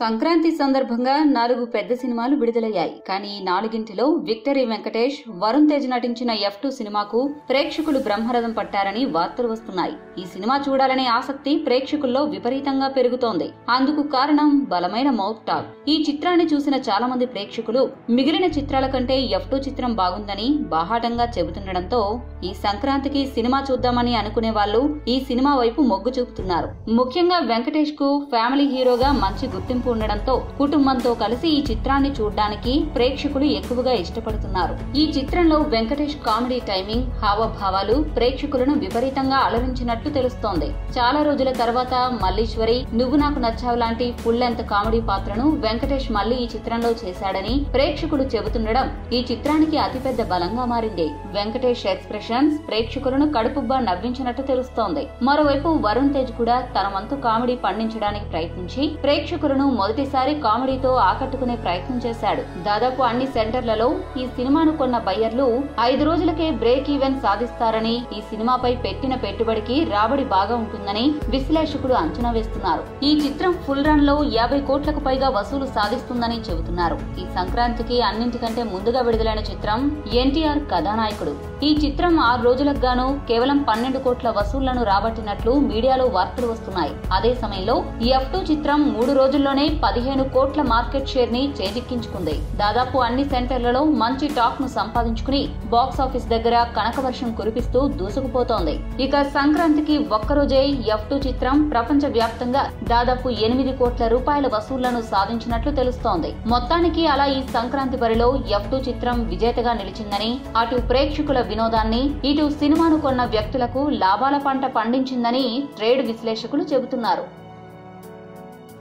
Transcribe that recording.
సంక్రాంతి సందర్భంగా నాలుగు పెద్ద సినిమాలు విడుదలయ్యాయి. కానీ నాలుగింటిలో విక్టరీ వెంకటేష్ వరుణ్ తేజ్ నటించిన ఎఫ్ టూ సినిమాకు ప్రేక్షకులు బ్రహ్మరథం పట్టారని వార్తలు వస్తున్నాయి. ఈ సినిమా చూడాలనే ఆసక్తి ప్రేక్షకుల్లో విపరీతంగా పెరుగుతోంది. అందుకు కారణం బలమైన మౌత్ టాక్. ఈ చిత్రాన్ని చూసిన చాలా మంది ప్రేక్షకులు మిగిలిన చిత్రాల కంటే ఎఫ్ టూ చిత్రం బాగుందని బాహాటంగా చెబుతుండటంతో ఈ సంక్రాంతికి సినిమా చూద్దామని అనుకునే వాళ్ళు ఈ సినిమా వైపు మొగ్గు చూపుతున్నారు. ముఖ్యంగా వెంకటేష్కు ఫ్యామిలీ హీరోగా మంచి గుర్తింపు ఉండడంతో కుటుంబంతో కలిసి ఈ చిత్రాన్ని చూడడానికి ప్రేక్షకులు ఎక్కువగా ఇష్టపడుతున్నారు. ఈ చిత్రంలో వెంకటేష్ కామెడీ టైమింగ్ హావభావాలు ప్రేక్షకులను విపరీతంగా అలరించినట్లు తెలుస్తోంది. చాలా రోజుల తర్వాత మల్లీశ్వరి నువ్వు నాకు నచ్చావు లాంటి ఫుల్ లెంత్ కామెడీ పాత్రను వెంకటేష్ మళ్ళీ ఈ చిత్రంలో చేశాడని ప్రేక్షకులు చెబుతుండడం ఈ చిత్రానికి అతిపెద్ద బలంగా మారింది. వెంకటేష్ ఎక్స్ప్రెషన్స్ ప్రేక్షకులను కడుపుబ్బా నవ్వించినట్టు తెలుస్తోంది. మరోవైపు వరుణ్ తేజ్ కూడా తన వంతు కామెడీ పండించడానికి ప్రయత్నించి ప్రేక్షకులను మొదటిసారి కామెడీతో ఆకట్టుకునే ప్రయత్నం చేశాడు. దాదాపు అన్ని సెంటర్లలో ఈ సినిమాను కొన్న బయ్యర్లు ఐదు రోజులకే బ్రేక్ ఈవెన్ సాధిస్తారని ఈ సినిమాపై పెట్టిన పెట్టుబడికి రాబడి బాగా ఉంటుందని విశ్లేషకులు అంచనా వేస్తున్నారు. ఈ చిత్రం ఫుల్ రన్లో యాభై కోట్లకు పైగా వసూలు సాధిస్తుందని చెబుతున్నారు. ఈ సంక్రాంతికి అన్నింటికంటే ముందుగా విడుదలైన చిత్రం ఎన్టీఆర్ కథానాయకుడు. ఈ చిత్రం ఆరు రోజులకు గాను కేవలం పన్నెండు కోట్ల వసూళ్ళను రాబట్టినట్లు మీడియాలో వార్తలు వస్తున్నాయి. అదే సమయంలో ఎఫ్ టూ చిత్రం మూడు రోజుల్లోనే పదిహేను కోట్ల మార్కెట్ షేర్ని చేజిక్కించుకుంది. దాదాపు అన్ని సెంటర్లలో మంచి టాక్ను సంపాదించుకుని బాక్స్ ఆఫీస్ దగ్గర కనకవర్షం కురిపిస్తూ దూసుకుపోతోంది. ఇక సంక్రాంతికి ఒక్కరోజే ఎఫ్ టూ చిత్రం ప్రపంచ వ్యాప్తంగా దాదాపు ఎనిమిది కోట్ల రూపాయల వసూళ్ళను సాధించినట్లు తెలుస్తోంది. మొత్తానికి అలా ఈ సంక్రాంతి బరిలో ఎఫ్ టూ చిత్రం విజేతగా నిలిచిందని అటు ప్రేక్షకుల వినోదాన్ని ఇటు సినిమాను కొన్న వ్యక్తులకు లాభాల పంట పండించిందని ట్రేడ్ విశ్లేషకులు చెబుతున్నారు.